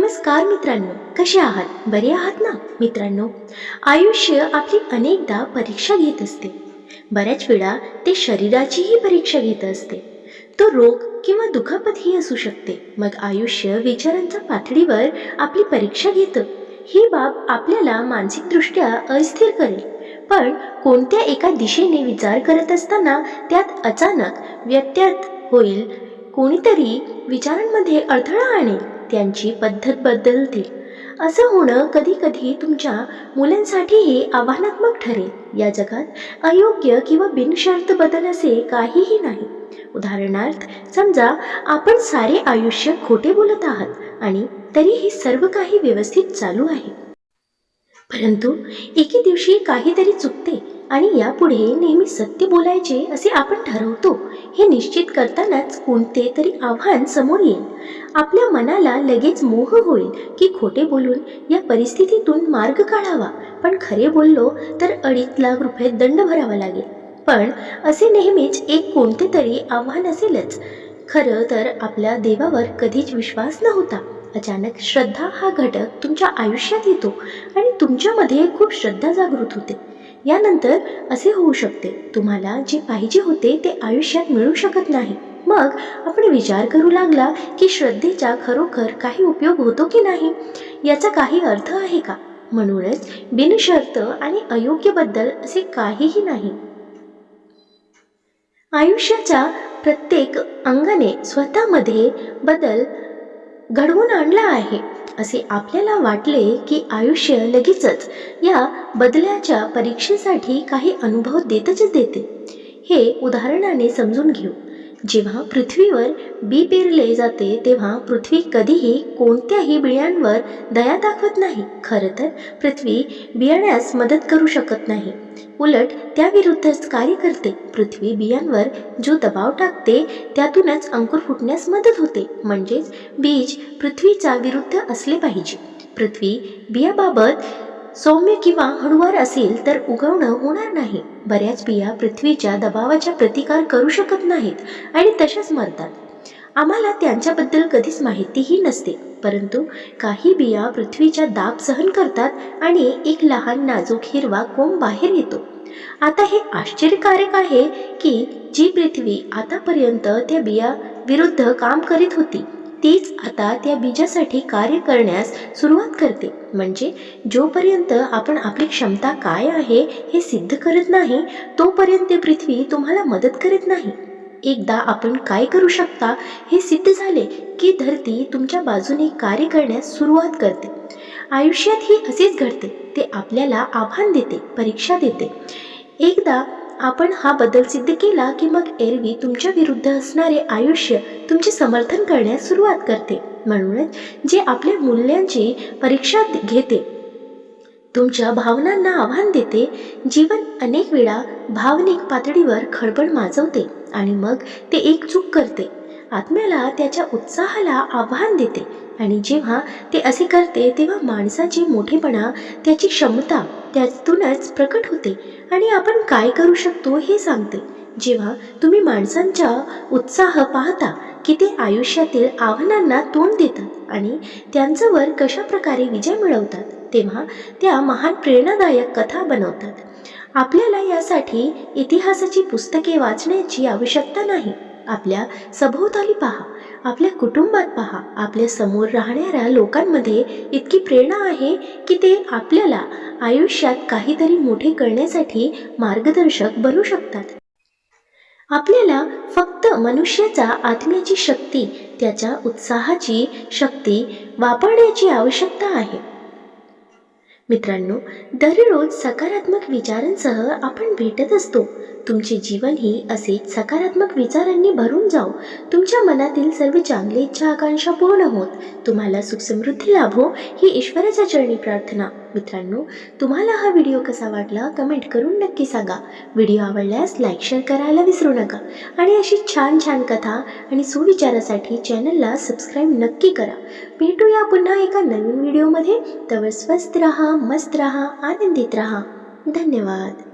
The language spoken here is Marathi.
नमस्कार मित्रांनो कसे आहात? बरे आहात ना? मित्रांनो आयुष्य आपली अनेकदा परीक्षा घेत असते. बऱ्याच वेळा ते शरीराचीही परीक्षा घेत असते. तो रोग किंवा दुखापतही असू शकते. मग आयुष्य विचारांच्या पातळीवर आपली परीक्षा घेतं. ही बाब आपल्याला मानसिकदृष्ट्या अस्थिर करेल. पण कोणत्या एका दिशेने विचार करत असताना त्यात अचानक व्यत्यय होईल कोणीतरी विचारांमध्ये अडथळा आणेल. त्यांची पद्धत बदलतील असं होणं कधी कधी तुमच्या मुलांसाठीही आव्हानात्मक ठरेल. या जगात अयोग्य किंवा बिनशर्त बदल असे काहीही नाही. उदाहरणार्थ समजा आपण सारे आयुष्य खोटे बोलत आहात आणि तरीही सर्व काही व्यवस्थित चालू आहे. परंतु एके दिवशी काहीतरी चुकते. आणि यापुढे नेहमी सत्य बोलायचे असे आपण ठरवतो हे निश्चित करतानाच कोणते तरी आव्हान समोर येईल. आपल्या मनाला लगेच मोह होईल की खोटे बोलून या परिस्थितीतून मार्ग काढावा. पण खरे बोललो तर अडीच लाख रुपये दंड भरावा लागेल. पण असे नेहमीच एक कोणते तरी आव्हान असेलच. खरं तर आपल्या देवावर कधीच विश्वास नव्हता. अचानक श्रद्धा हा घटक तुमच्या आयुष्यात येतो आणि तुमच्यामध्ये खूप श्रद्धा जागृत होते. यानंतर असे होऊ शकते. तुम्हाला जे पाहिजे होते ते आयुष्यात मिळू शकत नाही. मग आपण विचार करू लागला की श्रद्धेचा खरोखर काही उपयोग होतो की नाही? याचा काही अर्थ आहे का? म्हणूनच बिनशर्त आणि अयोग्यबद्दल असे काहीही नाही. आयुष्याच्या प्रत्येक अंगाने स्वतःमध्ये बदल घडवून आणला आहे. असे आपल्याला वाटले की आयुष्य लगेचच या बदल्याच्या परीक्षेसाठी काही अनुभव देतच देते. हे उदाहरणाने समजून घेऊ. जेव्हा पृथ्वीवर बी पेरले जाते तेव्हा पृथ्वी कधीही कोणत्याही बियांवर दया दाखवत नाही. खरं तर पृथ्वी बियाण्यास मदत करू शकत नाही. उलट त्याविरुद्धच कार्य करते. पृथ्वी बियांवर जो दबाव टाकते त्यातूनच अंकुर फुटण्यास मदत होते. म्हणजेच बीज पृथ्वीचा विरुद्ध असले पाहिजे. पृथ्वी बियाबाबत सौम्य किंवा हळुवार असेल तर उगवणं होणार नाही. बऱ्याच बिया पृथ्वीच्या दबावाचा प्रतिकार करू शकत नाहीत आणि तशाच मरतात. आम्हाला त्यांच्याबद्दल कधीच माहितीही नसते परंतु काही बिया पृथ्वीच्या दाब सहन करतात आणि एक लहान नाजूक हिरवा कोंब बाहेर येतो. आता हे आश्चर्यकारक आहे की जी पृथ्वी आतापर्यंत त्या बिया विरुद्ध काम करीत होती. तीच आता त्या बीजासाठी कार्य करण्यास सुरुवात करते. म्हणजे जोपर्यंत आपण आपली क्षमता काय आहे हे सिद्ध करत नाही तोपर्यंत पृथ्वी तुम्हाला मदत करत नाही. एकदा आपण काय करू शकता हे सिद्ध झाले की धरती तुमच्या बाजूने कार्य करण्यास सुरुवात करते. आयुष्यात ही असेच घडते. ते आपल्याला आव्हान देते परीक्षा देते. एकदा आपण हा बदल सिद्ध केला की मग एरवी तुमच्या विरुद्ध असणारे आयुष्य तुमचे समर्थन करण्यास सुरुवात करते. म्हणूनच जे आपल्या मूल्यांची परीक्षा घेते तुमच्या भावनांना आव्हान देते जीवन अनेक वेळा भावनिक पातळीवर खळबळ माजवते आणि मग ते एक चूक करते. आत्म्याला त्याच्या उत्साहाला आव्हान देते. आणि जेव्हा ते असे करते तेव्हा माणसाची मोठेपणा त्याची क्षमता त्यातूनच प्रकट होते. आणि आपण काय करू शकतो हे सांगते. जेव्हा तुम्ही माणसांचा उत्साह पाहता की ते आयुष्यातील आव्हानांना तोंड देतात आणि त्यांच्यावर कशा प्रकारे विजय मिळवतात तेव्हा त्या महान प्रेरणादायक कथा बनवतात. आपल्याला यासाठी इतिहासाची पुस्तके वाचण्याची आवश्यकता नाही. आपल्या सभोवताली पहा. आपल्या कुटुंबात पहा. आपल्यासमोर राहणाऱ्या लोकांमध्ये इतकी प्रेरणा आहे की ते आपल्याला आयुष्यात काहीतरी मोठे करण्यासाठी मार्गदर्शक बनू शकतात. आपल्याला फक्त मनुष्याचा आत्म्याची शक्ती त्याच्या उत्साहाची शक्ती वापरण्याची आवश्यकता आहे. मित्रांनो दररोज सकारात्मक विचारांसह आपण भेटत असतो. तुमचे जीवनही असेच सकारात्मक विचारांनी भरून जाओ. तुमच्या मनातील सर्व चांगले इच्छा आकांक्षा पूर्ण होत. तुम्हाला सुखसमृद्धी लाभो ही ईश्वराच्या चरणी प्रार्थना. मित्रांनो तुम्हाला हा व्हिडिओ कसा वाटला कमेंट करून नक्की सांगा. व्हिडिओ आवडल्यास लाईक शेअर करायला विसरू नका. आणि अशी छान छान कथा आणि सुविचारासाठी चॅनलला सबस्क्राईब नक्की करा. भेटूया पुन्हा एका नवीन व्हिडिओमध्ये. तवर स्वस्त रहा मस्त रहा आनंदित रहा. धन्यवाद.